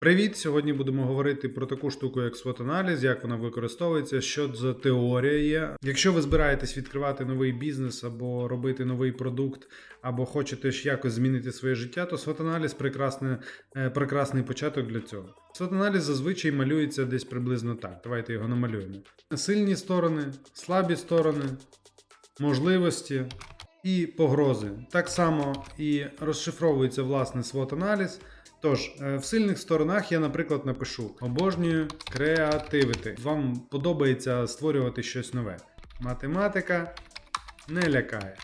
Привіт! Сьогодні будемо говорити про таку штуку, як SWOT-аналіз, як вона використовується, що за теорія є. Якщо ви збираєтесь відкривати новий бізнес або робити новий продукт, або хочете ж якось змінити своє життя, то SWOT-аналіз е, прекрасний початок для цього. SWOT-аналіз зазвичай малюється десь приблизно так. Давайте його намалюємо. Сильні сторони, слабі сторони, можливості і погрози. Так само і розшифровується власне SWOT-аналіз. Тож, е, в сильних сторонах я, наприклад, напишу обожнюю креативити. Вам подобається створювати щось нове. Математика не лякає.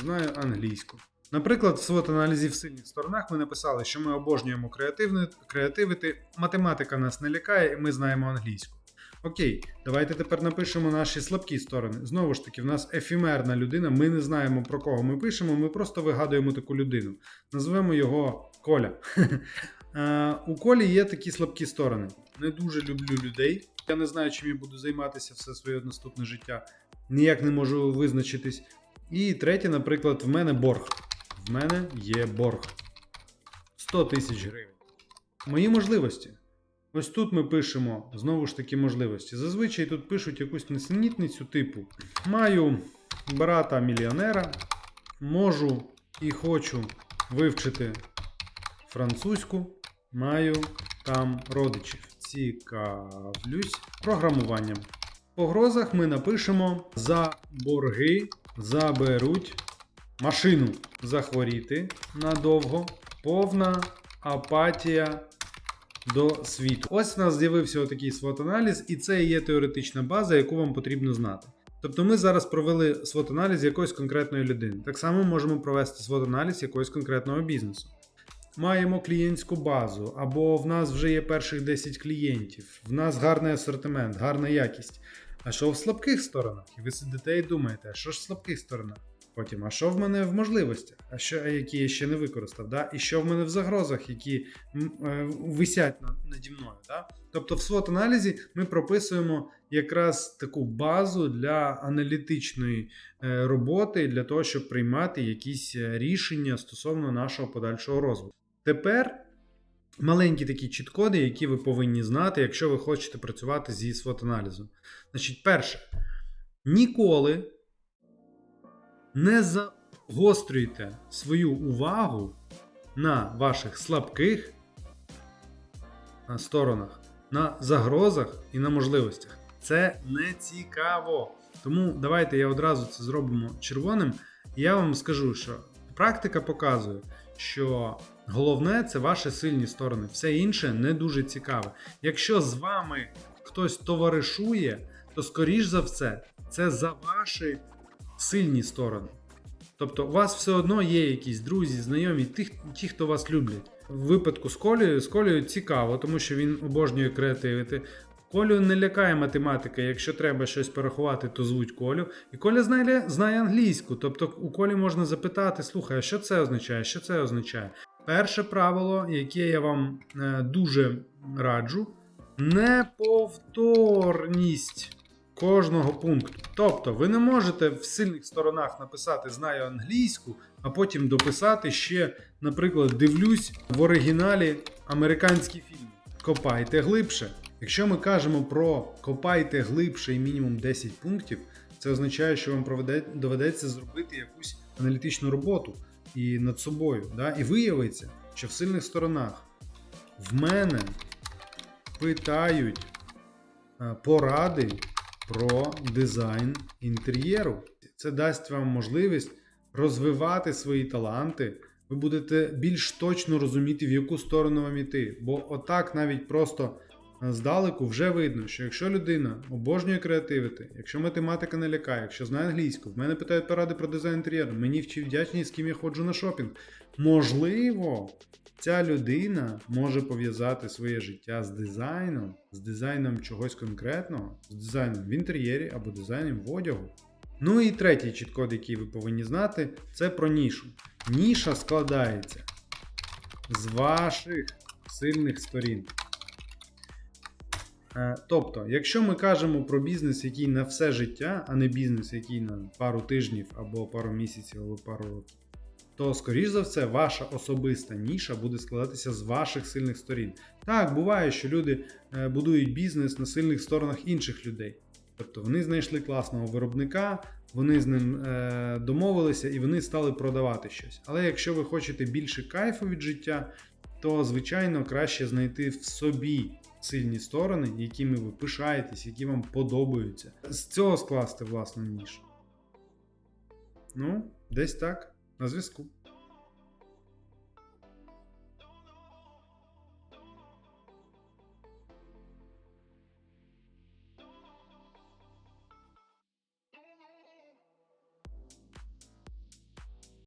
Знаю англійську. Наприклад, в SWOT-аналізі в сильних сторонах ми написали, що ми обожнюємо креативити, математика нас не лякає, і ми знаємо англійську. Окей, давайте тепер напишемо наші слабкі сторони. Знову ж таки, в нас ефімерна людина, ми не знаємо про кого ми пишемо, ми просто вигадуємо таку людину. Назвемо його Коля. Е, У Колі є такі слабкі сторони. Не дуже люблю людей. Я не знаю, чим я буду займатися все своє наступне життя. Ніяк не можу визначитись. І третє, наприклад, в мене борг. В мене є борг. 100 тисяч гривень. Мої можливості. Ось тут ми пишемо знову ж таки можливості. Зазвичай тут пишуть якусь несенітницю типу: Маю брата мільйонера, можу і хочу вивчити французьку, маю там родичів. Цікавлюсь програмуванням. По грозах ми напишемо за борги заберуть машину захворіти надовго, повна апатія до світу. Ось в нас з'явився отакий SWOT-аналіз, і це є теоретична база, яку вам потрібно знати. Тобто ми зараз провели SWOT-аналіз якоїсь конкретної людини. Так само можемо провести SWOT-аналіз якогось конкретного бізнесу. Маємо клієнтську базу, або в нас вже є перших 10 клієнтів, в нас гарний асортимент, гарна якість. А що в слабких сторонах? І ви сидите і думаєте, а що ж в слабких сторонах? Потім, а що в мене в можливостях, а що, які я ще не використав, да? і що в мене в загрозах, які е, висять над, наді мною. Да? Тобто в SWOT-аналізі ми прописуємо якраз таку базу для аналітичної е, роботи, для того, щоб приймати якісь е, рішення стосовно нашого подальшого розвитку. Тепер маленькі такі чіткоди, які ви повинні знати, якщо ви хочете працювати зі SWOT-аналізом. Значить, перше, ніколи не загострюйте свою увагу на ваших слабких сторонах, на загрозах і на можливостях. Це не цікаво. Тому давайте я одразу це зробимо червоним. І я вам скажу, що практика показує, що головне це ваші сильні сторони. Все інше не дуже цікаве. Якщо з вами хтось товаришує, то скоріш за все, це за ваші сильні сторони. Тобто, у вас все одно є якісь друзі, знайомі, ті, ті, хто вас люблять. В випадку з Колею, з Колею цікаво, тому що він обожнює креативити. Колю не лякає математика, якщо треба щось порахувати, то звуть Колю. І Коля знає, знає англійську. Тобто у Колі можна запитати: слухай, що це означає? Що це означає? Перше правило, яке я вам е, дуже раджу, неповторність кожного пункту. Тобто, ви не можете в сильних сторонах написати знаю англійську, а потім дописати ще, наприклад, дивлюсь в оригіналі американські фільми. Копайте глибше. Якщо ми кажемо про копайте глибше і мінімум 10 пунктів, це означає, що вам доведеться зробити якусь аналітичну роботу і над собою. Да? І виявиться, що в сильних сторонах в мене питають е, поради про дизайн інтер'єру. Це дасть вам можливість розвивати свої таланти. Ви будете більш точно розуміти, в яку сторону вам іти. Бо отак навіть просто здалеку вже видно, що якщо людина обожнює креативити, якщо математика не лякає, якщо знає англійську, в мене питають поради про дизайн інтер'єру, мені вчив вдячність, з ким я ходжу на шопінг. Можливо, ця людина може пов'язати своє життя з дизайном, з дизайном чогось конкретного, з дизайном в інтер'єрі або дизайном в одягу. Ну і третій чіткод, який ви повинні знати, це про нішу. Ніша складається з ваших сильних сторін. Е, Тобто, якщо ми кажемо про бізнес, який на все життя, а не бізнес, який на пару тижнів або пару місяців, або пару років, то, скоріш за все, ваша особиста ніша буде складатися з ваших сильних сторін. Так, буває, що люди е, будують бізнес на сильних сторонах інших людей. Тобто вони знайшли класного виробника, вони з ним е, домовилися і вони стали продавати щось. Але якщо ви хочете більше кайфу від життя, то звичайно краще знайти в собі сильні сторони, якими ви пишаєтесь, які вам подобаються. З цього скласти власну нішу. Ну, десь так, на зв'язку.